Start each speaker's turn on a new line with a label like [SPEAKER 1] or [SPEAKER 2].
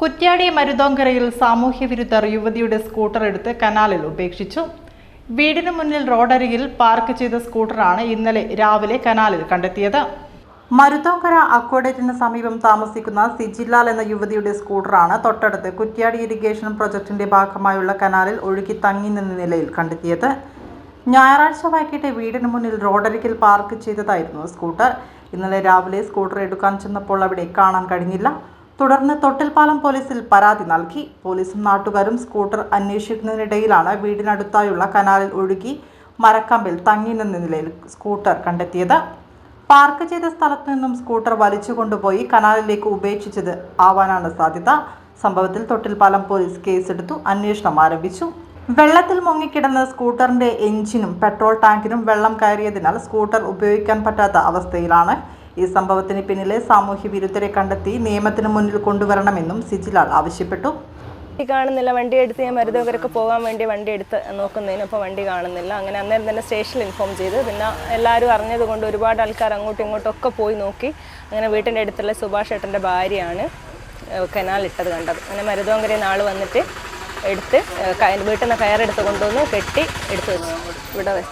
[SPEAKER 1] കുറ്റ്യാടി മരുതോങ്കരയിൽ സാമൂഹ്യവിരുദ്ധർ യുവതിയുടെ സ്കൂട്ടർ എടുത്ത് കനാലിൽ ഉപേക്ഷിച്ചു. വീടിന് മുന്നിൽ റോഡരികിൽ പാർക്ക് ചെയ്ത സ്കൂട്ടറാണ് ഇന്നലെ രാവിലെ കനാലിൽ കണ്ടെത്തിയത്. മരുതോങ്കര അക്വഡേറ്റിന് സമീപം താമസിക്കുന്ന സിജിലാൽ എന്ന യുവതിയുടെ സ്കൂട്ടറാണ് തൊട്ടടുത്ത് കുറ്റ്യാടി ഇറിഗേഷൻ പ്രൊജക്ടിന്റെ ഭാഗമായുള്ള കനാലിൽ ഒഴുകി തങ്ങി നിന്ന നിലയിൽ കണ്ടെത്തിയത്. ഞായറാഴ്ച വൈകിട്ട് വീടിന് മുന്നിൽ റോഡരികിൽ പാർക്ക് ചെയ്തതായിരുന്നു സ്കൂട്ടർ. ഇന്നലെ രാവിലെ സ്കൂട്ടർ എടുക്കാൻ ചെന്നപ്പോൾ അവിടെ കാണാൻ കഴിഞ്ഞില്ല. തുടർന്ന് തൊട്ടിൽപ്പാലം പോലീസിൽ പരാതി നൽകി. പോലീസും നാട്ടുകാരും സ്കൂട്ടർ അന്വേഷിക്കുന്നതിനിടയിലാണ് വീടിനടുത്തായുള്ള കനാലിൽ ഒഴുകി മരക്കമ്പിൽ തങ്ങി നിന്ന നിലയിൽ സ്കൂട്ടർ കണ്ടെത്തിയത്. പാർക്ക് ചെയ്ത സ്ഥലത്തു നിന്നും സ്കൂട്ടർ വലിച്ചു കൊണ്ടുപോയി കനാലിലേക്ക് ഉപേക്ഷിച്ചത് ആവാനാണ് സാധ്യത. സംഭവത്തിൽ തൊട്ടിൽപ്പാലം പോലീസ് കേസെടുത്തു അന്വേഷണം ആരംഭിച്ചു. വെള്ളത്തിൽ മുങ്ങിക്കിടന്ന സ്കൂട്ടറിന്റെ എഞ്ചിനും പെട്രോൾ ടാങ്കിനും വെള്ളം കയറിയതിനാൽ സ്കൂട്ടർ ഉപയോഗിക്കാൻ പറ്റാത്ത അവസ്ഥയിലാണ് ഈ സംഭവത്തിന് പിന്നിലെ സാമൂഹ്യ വിരുദ്ധരെ കണ്ടെത്തി നിയമത്തിന് മുന്നിൽ കൊണ്ടുവരണമെന്നും സിജിലാൽ ആവശ്യപ്പെട്ടു.
[SPEAKER 2] വണ്ടി കാണുന്നില്ല. വണ്ടി എടുത്ത് ഞാൻ മരുതകരക്ക് പോകാൻ വേണ്ടി വണ്ടി എടുത്ത് നോക്കുന്നതിന് അപ്പോൾ വണ്ടി കാണുന്നില്ല. അങ്ങനെ അന്നേരം തന്നെ സ്റ്റേഷനിൽ ഇൻഫോം ചെയ്ത്. പിന്നെ എല്ലാവരും അറിഞ്ഞത് കൊണ്ട് ഒരുപാട് ആൾക്കാർ അങ്ങോട്ടും ഇങ്ങോട്ടും ഒക്കെ പോയി നോക്കി. അങ്ങനെ വീട്ടിന്റെ അടുത്തുള്ള സുഭാഷ് ഏട്ടന്റെ ഭാര്യയാണ് കനാലിട്ടത് കണ്ടത്. അങ്ങനെ മരുതോങ്കരയിൽ നാൾ വന്നിട്ട് എടുത്ത് വീട്ടിൽ നിന്ന് കയറെടുത്ത് കൊണ്ടുവന്ന് കെട്ടി എടുത്ത് വെച്ചു. ഇവിടെ